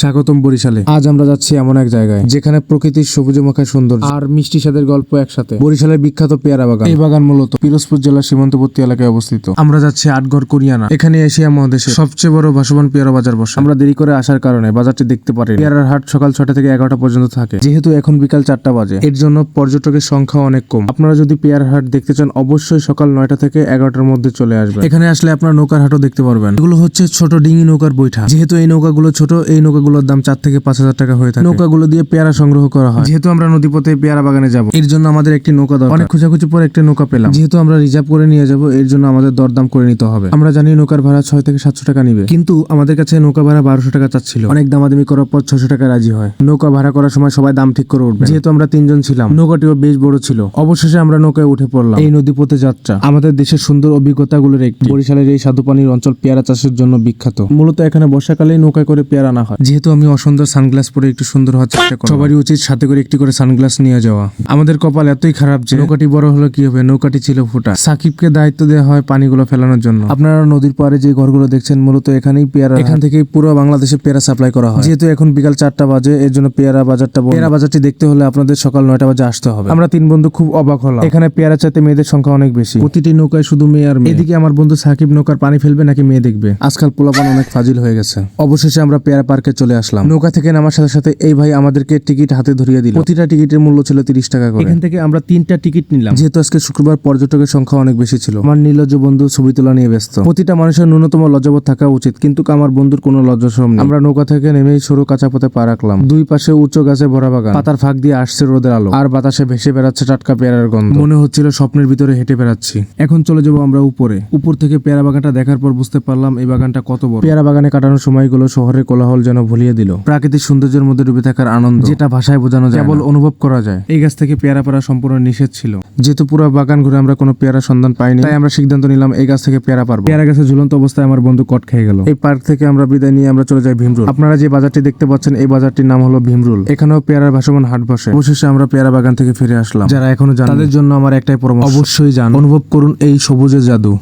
স্বাগতম বরিশালে। আজ আমরা যাচ্ছি এমন এক জায়গায় যেখানে প্রকৃতির সবুজ মাখা সুন্দর আর মিষ্টি স্বাদের গল্প একসাথে। বরিশালের বিখ্যাত পেয়ারা বাগান। এই বাগান মূলত পিরোজপুর জেলার সীমান্তবর্তী এলাকায় অবস্থিত। আমরা যাচ্ছি আটগড় কোরিয়ানা। এখানে এশিয়া মহাদেশের সবচেয়ে বড় ভাসমান পেয়ারা বাজার বসে। আমরা দেরি করে আসার কারণে বাজারটি দেখতে পারি পেয়ারার হাট সকাল ছটা থেকে এগারোটা পর্যন্ত থাকে। যেহেতু এখন বিকাল চারটা বাজে এর জন্য পর্যটকের সংখ্যা অনেক কম। আপনারা যদি পেয়ারার হাট দেখতে চান অবশ্যই সকাল নয়টা থেকে এগারোটার মধ্যে চলে আসবেন। এখানে আসলে আপনারা নৌকার হাটও দেখতে পারবেন। এগুলো হচ্ছে ছোট ডিঙি নৌকার বৈঠা। যেহেতু এই নৌকাগুলো ছোট এই নৌকাগুলোর দাম চার থেকে পাঁচ হাজার টাকা হয়ে থাকে। নৌকাগুলো দিয়ে পেয়ারা সংগ্রহ করা হয়। যেহেতু আমরা নদীপথে পেয়ারা বাগানে যাব এর জন্য আমাদের একটি নৌকা দরকার। অনেক খোঁজাখুঁজি পরে একটা নৌকা পেলাম। যেহেতু আমরা রিজার্ভ করে নিয়ে যাব এর জন্য আমাদের দরদাম করে নিতে হবে। আমরা জানি নৌকার ভাড়া ছয় থেকে সাতশো টাকা নিবে। কিন্তু আমাদের কাছে নৌকা ভাড়া বারোশো টাকা চাচ্ছিল। অনেক দামাদামি করার পর ছশো টাকা রাজি হয়। নৌকা ভাড়া করার সময় সবাই দাম ঠিক করে উঠবে। যেহেতু আমরা তিনজন ছিলাম নৌকাটিও বেশ বড় ছিল। অবশেষে আমরা নৌকায় উঠে পড়লাম। এই নদীপথে যাত্রা। আমাদের দেশের সুন্দর অভিজ্ঞতাগুলোর একটি। বরিশালের এই স্বাদুপানির অঞ্চল পেয়ারা চাষের জন্য বিখ্যাত। মূলত এখানে বর্ষাকালেই নৌকায় করে পেয়ারা আনা হয়। যেহেতু আমি অসুন্দর সানগ্লাস পরে একটু সুন্দর হওয়ার চেষ্টা করি সবারই উচিত সাথে করে একটি করে সানগ্লাস নিয়ে যাওয়া। আমাদের কপাল এতই খারাপ যে নৌকাটি বড় হলো কি হবে? নৌকাটি ছিল ফুটা। সাকিবকে দায়িত্ব দেওয়া হয় পানিগুলো ফেলানোর জন্য। আপনারা নদীর পাড়ে যে ঘরগুলো দেখছেন মূলত এখানেই পেয়ারা এখান থেকে পুরো বাংলাদেশে পেয়ারা সাপ্লাই করা হয়। যেহেতু এখন বিকাল চারটা বাজে এর জন্য পেয়ারা বাজারটা পেয়ারা বাজারটি দেখতে হলে আপনাদের সকাল নয়টা বাজে আসতে হবে। আমরা তিন বন্ধু খুব অবাক হলাম। এখানে পেয়ারা চাইতে মেয়েদের সংখ্যা অনেক বেশি। প্রতিটি নৌকায় শুধু মেয়ে আর এদিকে আমার বন্ধু সাকিব নৌকার পানি ফেলবে নাকি মেয়ে দেখবে? আজকাল পোলাপান অনেক ফাজিল হয়ে গেছে। অবশেষে আমরা পেয়ারা পার্কে চলে আসলাম। নৌকা থেকে নামার সাথে সাথে এই ভাই আমাদেরকে টিকিট হাতে ধরিয়ে দিল। প্রতিটা টিকিটের মূল্য ছিল তিরিশ টাকা করে। এখান থেকে আমরা তিনটা টিকিট নিলাম। যেহেতু আজকে শুক্রবার পর্যটকের সংখ্যা অনেক বেশি ছিল। আমার নির্লজ্জ বন্ধু ছবি তোলা নিয়ে ব্যস্ত। প্রতিটা মানুষের ন্যূনতম লজ্জাবোধ থাকা উচিত কিন্তু আমার বন্ধুর কোনো লজ্জাশ্রম নেই। আমরা নৌকা থেকে নেমেই সরু কাঁচা পথে পা রাখলাম। দুই পাশে উচ্চ গাছে ভরা বাগান। পাতার ফাঁক দিয়ে আসছে রোদের আলো। আর বাতাসে ভেসে বেড়াচ্ছে টাটকা পেয়ারার গন্ধ। মনে হচ্ছিল স্বপ্নের ভিতরে হেঁটে বেড়াচ্ছি। এখন চলে যাব আমরা উপরে। উপর থেকে পেয়ারা বাগানটা দেখার পর বুঝতে পারলাম এই বাগানটা কত বড়। পেয়ারা বাগানে কাটানোর সময়গুলো শহরের কোলাহল যেন ভুলিয়ে দিল। প্রাকৃতিক সৌন্দর্যের মধ্যে ডুবে থাকার আনন্দ যেটা ভাষায় বোঝানো যায় কেবল অনুভব করা যায়। এই গাছ থেকে পেয়ারা পাড়া সম্পূর্ণ নিষেধ ছিল। যেহেতু পুরো বাগান ঘুরে আমরা কোনো পেয়ারা সন্ধান পাইনি তাই আমরা সিদ্ধান্ত নিলাম এই গাছ থেকে পেয়ারা পারব। পেয়ারা গাছে ঝুলন্ত অবস্থায় আমার বন্ধু কট খেয়ে গেল। এই পার্ক থেকে আমরা বিদায় নিয়ে আমরা চলে যাই ভীমরুল। আপনারা যে বাজারটি দেখতে পাচ্ছেন এই বাজারটির নাম হলো ভীমরুল। এখানেও পেয়ারার ভাসমান হাট বসে। অবশেষে আমরা পেয়ারা বাগান থেকে ফিরে আসলাম। যারা এখনও জানেন তাদের জন্য আমার একটাই পরামর্শ। অবশ্যই যান অনুভব করুন এই সবুজের জাদু।